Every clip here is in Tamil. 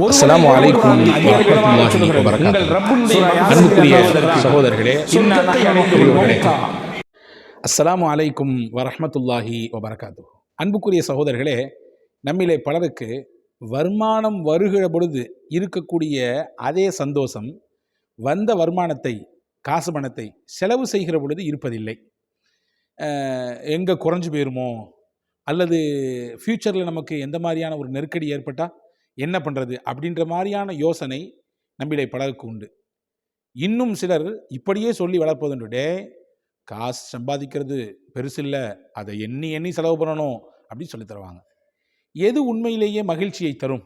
அஸ்ஸலாமு அலைக்கும் வரஹ்மத்துல்லாஹி வபரகாத்துஹு. அன்புக்குரிய சகோதரர்களே பெரியவர்களே. அஸ்ஸலாமு அலைக்கும் வரஹ்மத்துல்லாஹி வபரகாத்து அன்புக்குரிய சகோதரர்களே நம்மிலே பலருக்கு வருமானம் வருகிற பொழுது இருக்கக்கூடிய அதே சந்தோஷம் வந்த வருமானத்தை காசு பணத்தை செலவு செய்கிற பொழுது இருப்பதில்லை எங்கே குறைஞ்சு போயிருமோ அல்லது ஃப்யூச்சரில் நமக்கு எந்த மாதிரியான ஒரு நெருக்கடி ஏற்பட்டால் என்ன பண்ணுறது அப்படின்ற மாதிரியான யோசனை நம்மிடை பலருக்கு உண்டு. இன்னும் சிலர் இப்படியே சொல்லி வளர்ப்பதுண்டு டே காசு சம்பாதிக்கிறது பெருசில்லை அதை எண்ணி எண்ணி செலவு பண்ணணும் அப்படின்னு சொல்லி தருவாங்க. எது உண்மையிலேயே மகிழ்ச்சியை தரும்?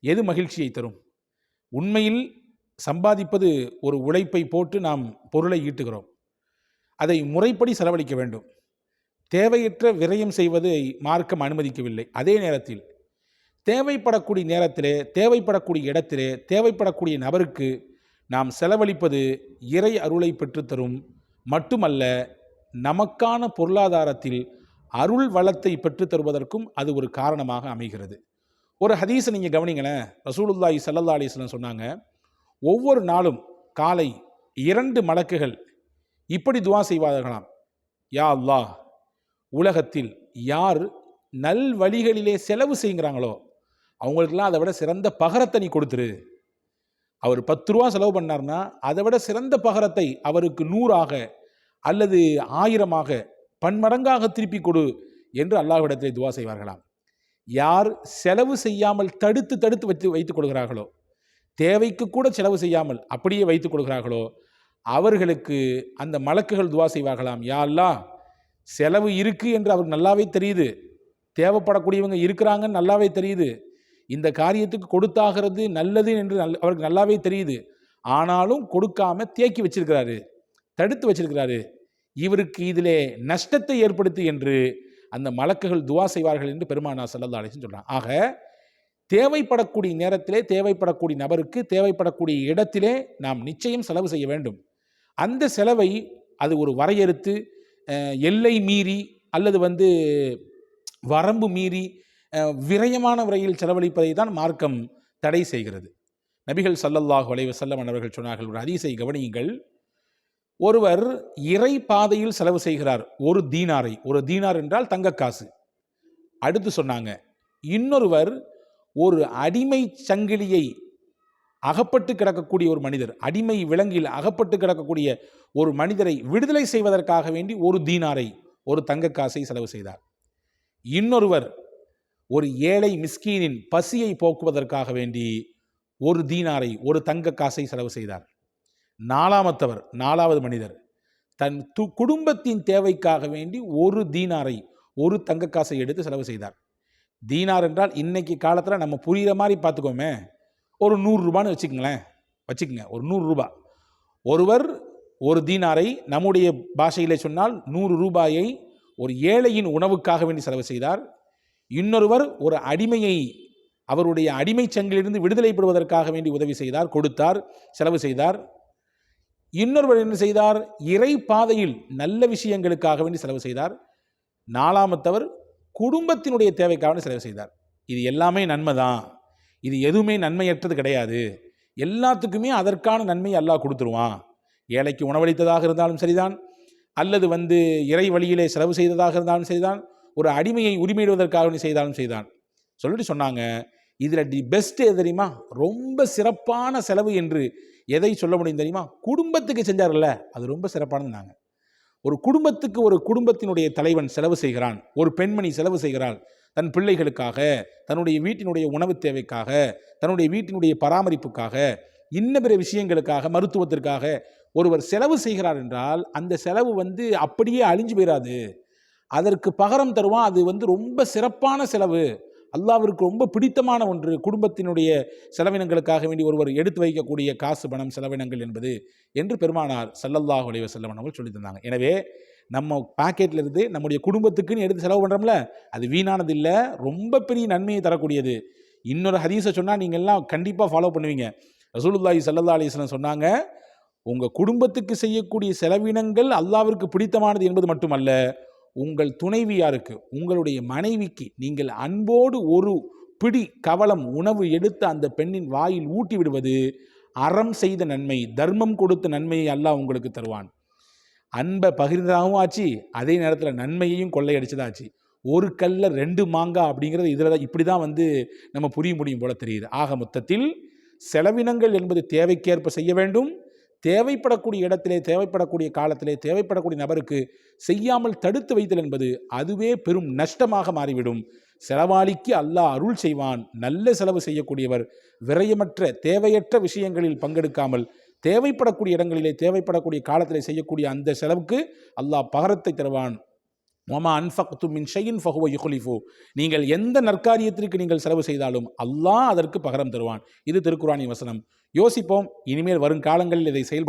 எது மகிழ்ச்சியை தரும்? உண்மையில் சம்பாதிப்பது ஒரு உழைப்பை போட்டு நாம் பொருளை ஈட்டுகிறோம். அதை முறைப்படி செலவழிக்க வேண்டும். தேவையற்ற விரயம் செய்வதை மார்க்கம் அனுமதிக்கவில்லை. அதே நேரத்தில் தேவைப்படக்கூடிய நேரத்திலே தேவைப்படக்கூடிய இடத்திலே தேவைப்படக்கூடிய நபருக்கு நாம் செலவழிப்பது இறை அருளை பெற்றுத்தரும் மட்டுமல்ல நமக்கான பொருளாதாரத்தில் அருள் வளத்தை பெற்றுத் தருவதற்கும் அது ஒரு காரணமாக அமைகிறது. ஒரு ஹதீஸை நீங்கள் கவனிங்களேன். ரசூலுல்லாஹி ஸல்லல்லாஹு அலிஸ்லாம் சொன்னாங்க ஒவ்வொரு நாளும் காலை இரண்டு மலக்குகள் இப்படி துவா செய்வார்களாம். யா அல்லாஹ் உலகத்தில் யார் நல் வழிகளிலே செலவு செய்கிறாங்களோ அவங்களுக்கெல்லாம் அதை விட சிறந்த பகரத்தை நீ கொடுத்துரு. அவர் பத்து ரூபா செலவு பண்ணார்னா அதை விட சிறந்த பகரத்தை அவருக்கு நூறாக அல்லது ஆயிரமாக பன்மடங்காக திருப்பி கொடு என்று அல்லாஹ்விடத்தில் துவா செய்வார்களாம். யார் செலவு செய்யாமல் தடுத்து தடுத்து வைத்து வைத்துக் கொள்கிறார்களோ தேவைக்கு கூட செலவு செய்யாமல் அப்படியே வைத்துக் கொள்கிறார்களோ அவர்களுக்கு அந்த மலக்குகள் துவா செய்வார்களாம். யாரெல்லாம் செலவு இருக்கு என்று அவருக்கு நல்லாவே தெரியுது. தேவைப்படக்கூடியவங்க இருக்கிறாங்கன்னு நல்லாவே தெரியுது. இந்த காரியத்துக்கு கொடுத்தாகிறது நல்லது என்று நல் அவருக்கு நல்லாவே தெரியுது. ஆனாலும் கொடுக்காம தேக்கி வச்சிருக்கிறாரு தடுத்து வச்சிருக்கிறாரு. இவருக்கு இதிலே நஷ்டத்தை ஏற்படுத்து என்று அந்த மலக்குகள் துவா செய்வார்கள் என்று பெருமானா செல்லல்லா அலிஸ்ன்னு சொல்கிறான் ஆக தேவைப்படக்கூடிய நேரத்திலே தேவைப்படக்கூடிய நபருக்கு தேவைப்படக்கூடிய இடத்திலே நாம் நிச்சயம் செலவு செய்ய வேண்டும். அந்த செலவை அது ஒரு வரையறுத்து எல்லை மீறி அல்லது வந்து வரம்பு மீறி விரயமான முறையில் செலவழிப்பதை தான் மார்க்கம் தடை செய்கிறது. நபிகள் சல்லல்லாஹு அலைஹி வஸல்லம் அவர்கள் சொன்னார்கள் ஒரு அதிசை கவனியுங்கள். ஒருவர் இறை பாதையில் செலவு செய்கிறார் ஒரு தீனாரை. ஒரு தீனார் என்றால் தங்க காசு. அடுத்து சொன்னாங்க இன்னொருவர் ஒரு அடிமை சங்கிலியை அகப்பட்டு கிடக்கக்கூடிய ஒரு மனிதர் அடிமை விலங்கில் அகப்பட்டு கிடக்கக்கூடிய ஒரு மனிதரை விடுதலை செய்வதற்காக வேண்டி ஒரு தீனாரை ஒரு தங்க காசை செலவு செய்தார். இன்னொருவர் ஒரு ஏழை மிஸ்கீனின் பசியை போக்குவதற்காக வேண்டி ஒரு தீனாரை ஒரு தங்க காசை செலவு செய்தார். நாலாமத்தவர் நாலாவது மனிதர். தன் து குடும்பத்தின் தேவைக்காக வேண்டி ஒரு தீனாரை ஒரு தங்க காசை எடுத்து செலவு செய்தார். தீனார் என்றால் இன்னைக்கு காலத்தில் நம்ம புரிகிற மாதிரி பார்த்துக்கோமே. ஒரு நூறு ரூபான்னு வச்சுக்கங்களேன். வச்சுக்கோங்க ஒரு நூறு ரூபாய் ஒருவர் ஒரு தீனாரை நம்முடைய பாஷையிலே சொன்னால் நூறு ரூபாயை ஒரு ஏழையின் உணவுக்காக வேண்டி செலவு செய்தார். இன்னொருவர் ஒரு அடிமையை அவருடைய அடிமை சங்கிலிருந்து விடுதலை பெறுவதற்காக வேண்டி உதவி செய்தார் கொடுத்தார் செலவு செய்தார். இன்னொருவர் என்ன செய்தார்? இறை பாதையில் நல்ல விஷயங்களுக்காக வேண்டி செலவு செய்தார். நாலாமத்தவர் குடும்பத்தினுடைய தேவைக்காக செலவு செய்தார். இது எல்லாமே நன்மை தான் இது எதுவுமே நன்மையற்றது கிடையாது. எல்லாத்துக்குமே அதற்கான நன்மை அல்லாஹ் கொடுத்துருவான். ஏழைக்கு உணவளித்ததாக இருந்தாலும் சரிதான். அல்லது வந்து இறை வழியிலே செலவு செய்ததாக இருந்தாலும் சரிதான். ஒரு அடிமையை உரிமையிடுவதற்காக நீ செய்தாலும் செய்தான். சொல்லிட்டு சொன்னாங்க. இதில் தி பெஸ்ட் எது தெரியுமா? ரொம்ப சிறப்பான செலவு என்று எதை சொல்ல முடியும் தெரியுமா? குடும்பத்துக்கு செஞ்சார்ல அது ரொம்ப சிறப்பானது நாங்கள் ஒரு குடும்பத்துக்கு ஒரு குடும்பத்தினுடைய தலைவன் செலவு செய்கிறான் ஒரு பெண்மணி செலவு செய்கிறாள் தன் பிள்ளைகளுக்காக தன்னுடைய வீட்டினுடைய உணவு தேவைக்காக தன்னுடைய வீட்டினுடைய பராமரிப்புக்காக இன்ன பிற விஷயங்களுக்காக மருத்துவத்திற்காக ஒருவர் செலவு செய்கிறார் என்றால் அந்த செலவு வந்து அப்படியே அழிஞ்சு போயிடாது அதற்கு பகரம் தருவான். அது வந்து ரொம்ப சிறப்பான செலவு. அல்லாவிற்கு ரொம்ப பிடித்தமான ஒன்று. குடும்பத்தினுடைய செலவினங்களுக்காக வேண்டி ஒருவர் எடுத்து வைக்கக்கூடிய காசு பணம் செலவினங்கள் என்பது என்று பெருமானார் சல்லல்லாஹ் அலைஹி வஸல்லம் அவர்கள் தந்தாங்க. எனவே நம்ம பாக்கெட்ல இருந்து நம்முடைய குடும்பத்துக்குன்னு எடுத்து செலவு பண்ணுறோம்ல அது வீணானது இல்லை ரொம்ப பெரிய நன்மையை தரக்கூடியது. இன்னொரு ஹதீஸை சொன்னால் நீங்கள் எல்லாம் கண்டிப்பாக ஃபாலோ பண்ணுவீங்க. ரசூலுல்லாஹி சல்லல்லா அலைஹி சொன்னாங்க உங்கள் குடும்பத்துக்கு செய்யக்கூடிய செலவினங்கள் அல்லாவிற்கு பிடித்தமானது என்பது மட்டுமல்ல உங்கள் துணைவியாருக்கு உங்களுடைய மனைவிக்கு நீங்கள் அன்போடு ஒரு பிடி கவலம் உணவு எடுத்து அந்த பெண்ணின் வாயில் ஊட்டி விடுவது அறம் செய்த நன்மை தர்மம் கொடுத்த நன்மையை அல்லாஹ் உங்களுக்கு தருவான். அன்பை பகிர்ந்ததாகவும் ஆச்சு அதே நேரத்தில் நன்மையையும் கொள்ளையடிச்சதாச்சு. ஒரு கல்ல ரெண்டு மாங்காய் அப்படிங்கிறது இதில் தான் இப்படி தான் வந்து நம்ம புரிய முடியும் போல தெரியுது. ஆக மொத்தத்தில் செலவினங்கள் என்பது தேவைக்கேற்ப செய்ய வேண்டும். தேவைப்படக்கூடிய இடத்திலே தேவைப்படக்கூடிய காலத்திலே தேவைப்படக்கூடிய நபருக்கு செய்யாமல் தடுத்து வைத்தல் என்பது அதுவே பெரும் நஷ்டமாக மாறிவிடும். செலவாளிக்கு அல்லாஹ் அருள் செய்வான். நல்ல செலவு செய்யக்கூடியவர் விரயமற்ற தேவையற்ற விஷயங்களில் பங்கெடுக்காமல் தேவைப்படக்கூடிய இடங்களிலே தேவைப்படக்கூடிய காலத்திலே செய்யக்கூடிய அந்த செலவுக்கு அல்லாஹ் பகரத்தை தருவான். ஒமா அன்ஃபக்து மின் ஷையின் ஃபஹுவ யுஹ்லிஃபு. நீங்கள் எந்த நற்காரியத்திற்கு நீங்கள் செலவு செய்தாலும் அல்லாஹ் அதற்கு பகரம் தருவான். இது திருக்குறானி வசனம். யோசிப்போம் இனிமேல் வரும் காலங்களில் இதை செயல்படுத்த